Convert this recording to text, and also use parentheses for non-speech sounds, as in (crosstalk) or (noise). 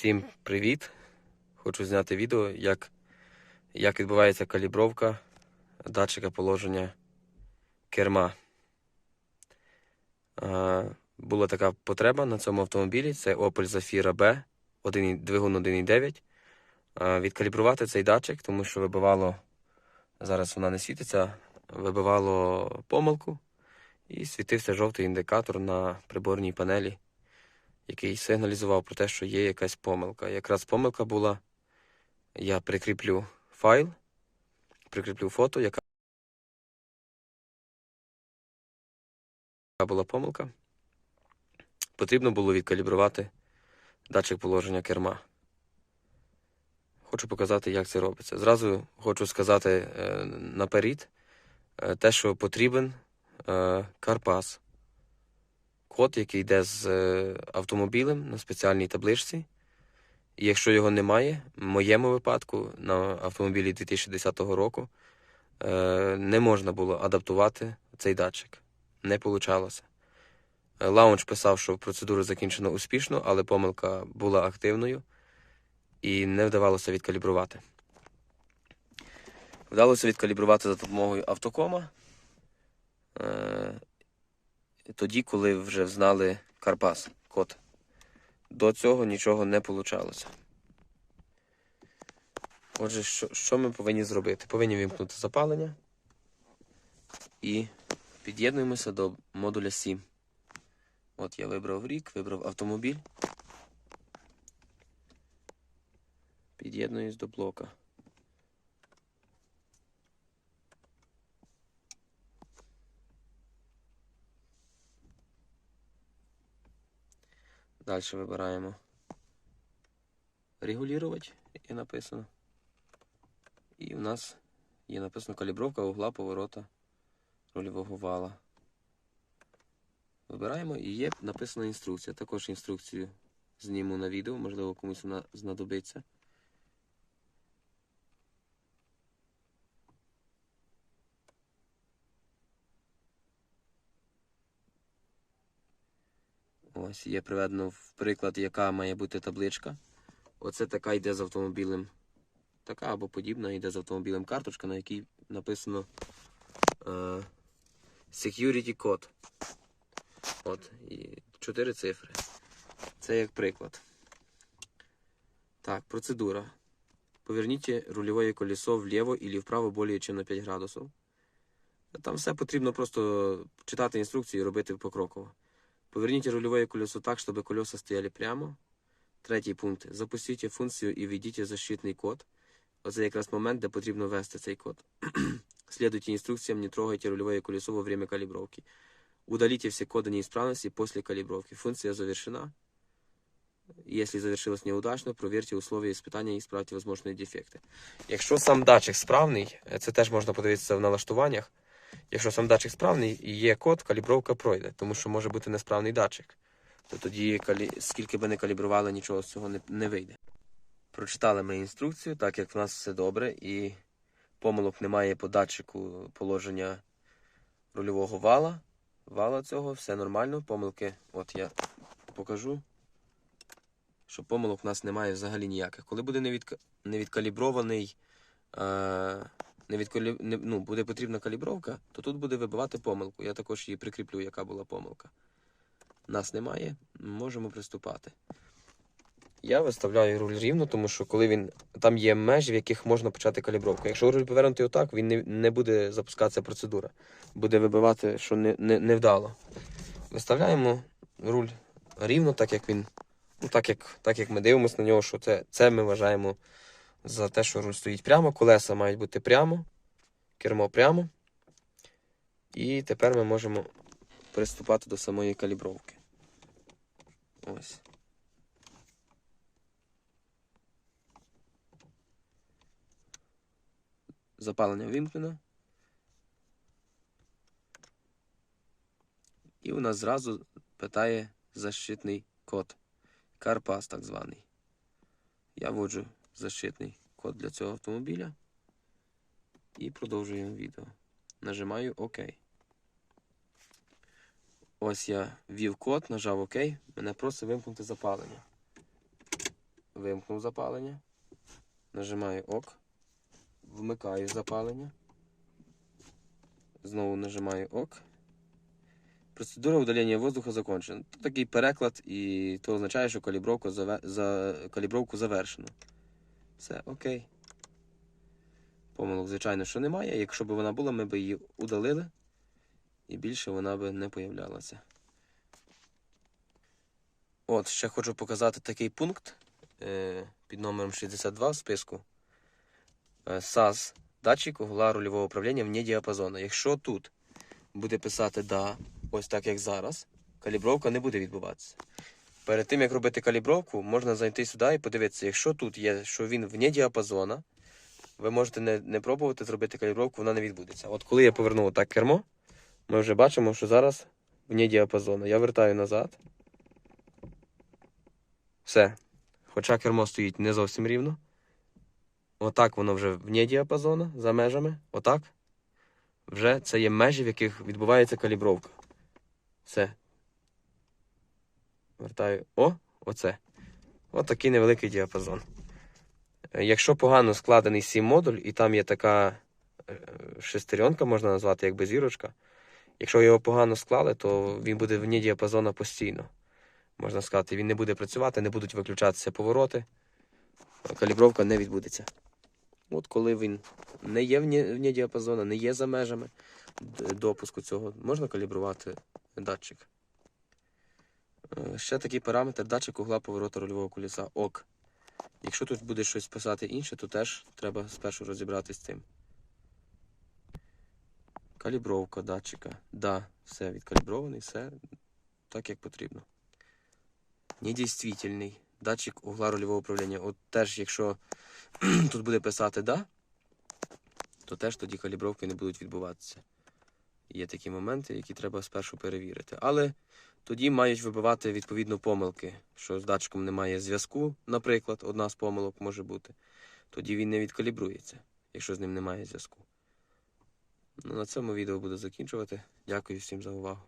Всім привіт! Хочу зняти відео, як, як відбувається калібровка датчика положення керма. А, була така потреба на цьому автомобілі. Це Opel Zafira B, 1, двигун 1.9. А, відкалібрувати цей датчик, тому що вибивало, зараз вона не світиться, вибивало помилку і світився жовтий індикатор на приборній панелі який сигналізував про те, що є якась помилка. Якраз помилка була. Я прикріплю файл, прикріплю фото, яка була помилка. Потрібно було відкалібрувати датчик положення керма. Хочу показати, як це робиться. Зразу хочу сказати е, наперед е, те, що потрібен е, Карпас код, який йде з е, автомобілем на спеціальній табличці. І якщо його немає, в моєму випадку на автомобілі 2010 року е, не можна було адаптувати цей датчик. Не вийшло. Лаунч писав, що процедура закінчена успішно, але помилка була активною і не вдавалося відкалібрувати. Вдалося відкалібрувати за допомогою автокома. Тоді, коли вже знали Карпас код. До цього нічого не вийшло. Отже, що, що ми повинні зробити? Повинні вимкнути запалення і під'єднуємося до модуля 7. От я вибрав рік, вибрав автомобіль. Під'єднуюсь до блока. Далі вибираємо регулювати, і написано. І в нас є написано калібровка угла поворота рульового вала. Вибираємо і є написана інструкція. Також інструкцію зніму на відео, можливо, комусь вона знадобиться. Ось є приведено в приклад, яка має бути табличка. Оце така йде з автомобілем. Така або подібна йде з автомобілем карточка, на якій написано е, Security Code. От, і чотири цифри. Це як приклад. Так, процедура. Поверніть рульове колесо вліво і вправо более чем на 5 градусів. Там все потрібно просто читати інструкцію і робити покроково. Поверните рулевое колесо так, чтобы колеса стояли прямо. Третій пункт. Запустіть функцію і введіть защитний код. Оце якраз момент, де потрібно ввести цей код. (clears throat) Следуйте инструкциям, не трогайте рулевое колесо во время калибровки. Удалите все коды неисправности после калибровки. Функция завершена. Если завершилась неудачно, проверьте условия испытания і исправьте возможные дефекти. Якщо сам датчик справний, це теж можна подивитися в налаштуваннях. Якщо сам датчик справний і є код, калібровка пройде, тому що може бути несправний датчик. То тоді, скільки би не калібрували, нічого з цього не, не вийде. Прочитали ми інструкцію, так як в нас все добре, і помилок немає по датчику положення рульового вала. Вала цього, все нормально. Помилки, от я покажу, що помилок в нас немає взагалі ніяких. Коли буде невідка... невідкалібрований. Е не відколі... не, ну, буде потрібна калібровка, то тут буде вибивати помилку. Я також її прикріплю, яка була помилка. Нас немає, можемо приступати. Я виставляю руль рівно, тому що коли він. Там є межі, в яких можна почати калібровку. Якщо руль повернутий отак, він не не буде запускатися процедура. Буде вибивати, що не, не, не. Виставляємо руль рівно, так як він. Ну, так як так як ми дивимося на нього, що це, це ми вважаємо за те, що руль стоїть прямо, колеса мають бути прямо, кермо прямо. І тепер ми можемо приступати до самої калібровки. Ось. Запалення вимкнено. І у нас зразу питає защитний код. Карпас так званий. Я вводжу защитний код для цього автомобіля. І продовжуємо відео. Нажимаю ОК. Ось я ввів код, нажав ОК. Мене просить вимкнути запалення. вимкнув запалення. Нажимаю ОК. Вмикаю запалення. Знову нажимаю ОК. Процедура удалення воздуха закончена. Тут такий переклад, і то означає, що калібровку, заве- за... калібровку завершено. Все, окей. Помилок, звичайно, що немає. Якщо б вона була, ми б її удалили. І більше вона би не появлялася. От, ще хочу показати такий пункт е, під номером 62 в списку. Е, SAS датчик угла рульового управління вне діапазону. Якщо тут буде писати да, ось так як зараз, калібровка не буде відбуватися. Перед тим як робити калібровку, можна зайти сюди і подивитися, якщо тут є, що він вне діапазона, ви можете не, не пробувати зробити калібровку, вона не відбудеться. От коли я повернув отак кермо, ми вже бачимо, що зараз вне діапазону. Я вертаю назад. Все. Хоча кермо стоїть не зовсім рівно. Отак воно вже вне діапазону, за межами. Отак. Вже це є межі, в яких відбувається калібровка. Все. Вертаю. О, оце. От такий невеликий діапазон. Е, Якщо погано складений сім модуль, і там є така е, шестеренка, можна назвати, якби зірочка. Якщо його погано склали, то він буде вне діапазону постійно. Можна сказати, він не буде працювати, не будуть виключатися повороти. Калібровка не відбудеться. От коли він не є вне діапазону, не є за межами допуску цього, можна калібрувати датчик. Е, Ще такий параметр датчик угла повороту рульового колеса ОК. Якщо тут буде щось писати інше, то теж треба спершу розібратися з цим. Калібровка датчика. Да, все відкалібрований, все так, як потрібно. Недійствительний. Датчик угла рульового управління. От теж, якщо (clears throat) тут буде писати да, то теж тоді калібровки не будуть відбуватися. Є такі моменти, які треба спершу перевірити. Але тоді мають вибивати відповідно помилки, що з датчиком немає зв'язку, наприклад, одна з помилок може бути. Тоді він не відкалібрується, якщо з ним немає зв'язку. Ну, на цьому відео буду закінчувати. Дякую всім за увагу.